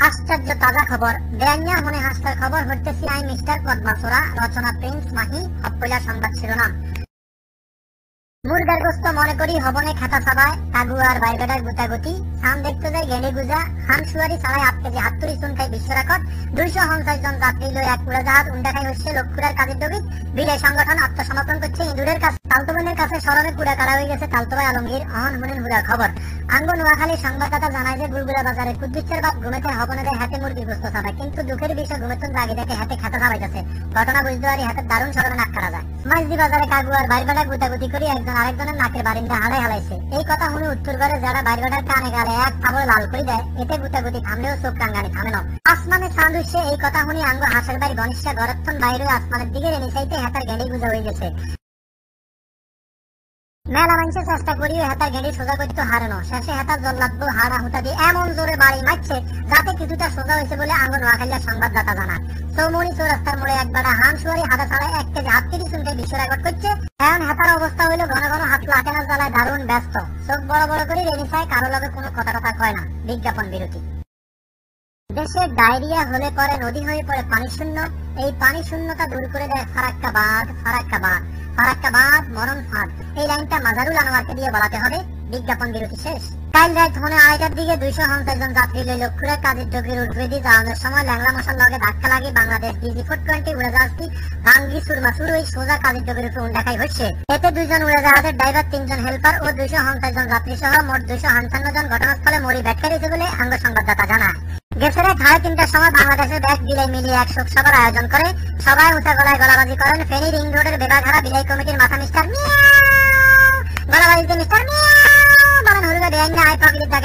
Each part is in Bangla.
আশ্চর্য তাজা খবর। ব্যাঙ্গা মনে হাসতার খবর হইতেছি আই মিস্টার পদ্মাসোরা, রচনা প্রিন্স মাহি হপ্পইলা সংবাদ শিরোনাম। মুরগার গোস্ত মনে করি হবনে খাতা সাবায় কাগু আর বাইবেডার গুতাগুতি। সাম দেখতে যায় গেলে গুজা, হাম সুয়ারি ছাড়াই আট কেজি হাতুরি চুনকাই বিশ্ব রেকর্ড। দুইশো পঞ্চাশ জন যাত্রী লই এক উড়াজাহাজ উন্ডাখাই হচ্ছে লক্ষুরার কাজের ডবিত বিলে সংগঠন আত্মসমর্পণ করছে ইঁদুরের কাছে। তালতবনের কাছে স্মরণে পুরা কারা হয়ে গেছে তালতবাই আলমগীর, অহন হুনেন হুদার খবর। আঙ্গ নোয়াখালী সংবাদদাতা জানায় যে বুলবুলা বাজারে কুদ্দুচ্ছের বাদ ঘুমেতে হবনের হাতে মুরগি গোস্ত ছাড়া কিন্তু দুঃখের বিষয় ঘুমেতন জাগি দেখে হাতে খাতা ছাড়াইতেছে ঘটনা বুঝতে পারি হাতে দারুণ স্মরণে নাক কাটা যায়। মাইজদি বাজারে কাগু আর বাইরবেলা গুতাগুতি করে একজন আরেকজনের নাকের বারিন্দা হালাই হালাইছে। এই কথা শুনে উত্তর করে যারা বাইরবেলার কানে গালে এক খাবর লাল করে দেয়, এতে গুতাগুতি থামলেও চোখ কাঙ্গানি থামে না। আসমানে চাঁদ উঠছে এই কথা শুনে আঙ্গ হাসার বাড়ি গণেশা গরক্ষণ বাইরে আসমানের দিকে এনে চাইতে হাতার গেলেই গুজা হয়ে গেছে। মেলা মানুষের চেষ্টা করিও হেতার গেড়ি সোজা করতে হারে না শেষে হেতার জল্লাদ হাড়া হুতা দিয়ে এমন জোরে বাড়ি মারছে যাতে কিছুটা সোজা হয়েছে বলে আঙ্গ নোয়াখালীর সংবাদদাতা জানায় চৌমনি চৌরাস্তার মোড়ে একবার হাম সুয়ারি হাতা ছাড়াই এক কেজি হাত কেজি শুনতে বিশ্ব রেকর্ড করছে। এখন হাতার অবস্থা হইল ঘন ঘন হাত লাটেনা জ্বালায় দারুণ ব্যস্ত। চোখ বড় বড় করে রেনিসায় কারও লগে কোনো কথা কথা কয় না। বিজ্ঞাপন বিরতি। দেশে ডায়রিয়া হলে পরে নদী হয়ে পড়ে পানি শূন্য। এই পানি শূন্যতা দূর করে দেয় ফারাক্কা বাঁধ ফারাক্কা বাঁধ। ফারাক্কা বাঁধ মরণ ফাঁদ। এই লাইনটা মাজারুল আনোয়ারকে দিয়ে বলাতে হবে। বিজ্ঞাপন বিরতি শেষ। কাল রাত ধনে আড়াইটার দিকে দুইশো পঞ্চাশ জন যাত্রী লই কাজের উঠবে দিয়ে সময় ল্যাংলা মশার লগে ধাক্কা লাগে বাংলাদেশ ডিজি ফোর টোয়েন্টি উড়াজাহাজটি ভাঙ্গি সুরমা শুরু ওই সোজা কাজের ডগির উপর দেখাই হচ্ছে? এতে দুইজন উড়াজাহাজের ড্রাইভার, তিনজন হেল্পার ও দুইশো পঞ্চাশ জন যাত্রী সহ মোট দুইশো পঞ্চান্ন জন ঘটনাস্থলে মরি ব্যাখ্যা দিয়েছে বলে আঙ্গ সংবাদদাতা জানায়। গেছেরে সাড়ে তিনটার সময় বাংলাদেশের ব্যাগ বিলাই মিলিয়ে এক শোক সভার আয়োজন করে সবাই উঁচা গলায় গলাবাজি করেন ফেনী রিং রোডের বেবাঘারা বিলাই কমিটির মাথা মিস্টার গলাবাজিতে মিস্টার বলেন আয়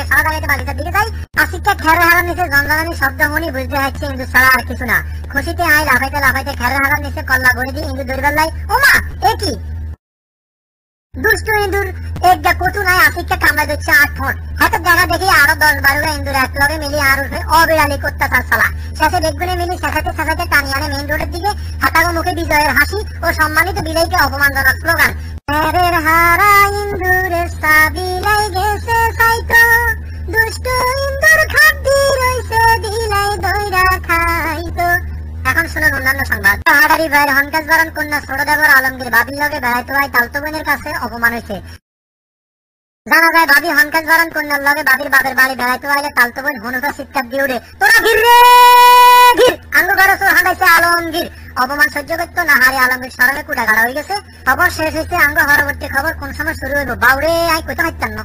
সারা দাঁড়িয়ে দিকে যাই। খেরে নিচে শব্দ মনি বুঝতে ইন্দু ছাড়া আর কিছু না। খুশিতে আয়, লাফাইতে লাফাইতে খেরে নিচে কল্লা দিয়ে ইন্দু দৌড়বেলাই ওমা, এ কি? দুষ্টু ইন্দুর এক গা কচু নাই আসিককে কামড়া দিচ্ছে আট ঠোঁট হাতে দেখা দেখি আরও দশ বারোটা ইন্দুর এক লগে মিলিয়ে আর উঠে অবিরালি অত্যাচার চালা শেষে বেগুনে মিলি শেষাতে শেষাতে টানি আনে মেইন রোডের দিকে, হাতাগো মুখে বিজয়ের হাসি ও সম্মানিত বিলাইকে অপমানজনক স্লোগান এরের হারা ইন্দুরের সাবিলাই গেছে সাইতো, দুষ্টু ইন্দুর খাদ্যি রইছে দিলাই দইরা খাইতো। এখন শুনুন অন্যান্য সংবাদ। হাডারি ভাইয়ের হনকাজ বরণ, কন্যা ছোটদেবর আলমগীর বাবির লগে বেড়াইতে হয় তালতো বোনের কাছে অপমান হয়েছে। জানা যায় ভাবি হানকাজ কন্যার লগে বাবির বাপের বাড়ি বেড়াইতে আইলে তালতো দিয়ে উড়ে তোরা ঘির রে ঘির আঙ্গ গরস হাঁটাইছে আলমগীর। অপমান সহ্য করতো না, হারে আলমগীর সরলে কুটা গাড়া হয়ে গেছে। খবর শেষ হয়েছে আঙ্গ পরবর্তী খবর কোন সময় শুরু হইব? বাউরে আই কোথাও হাইতান্ন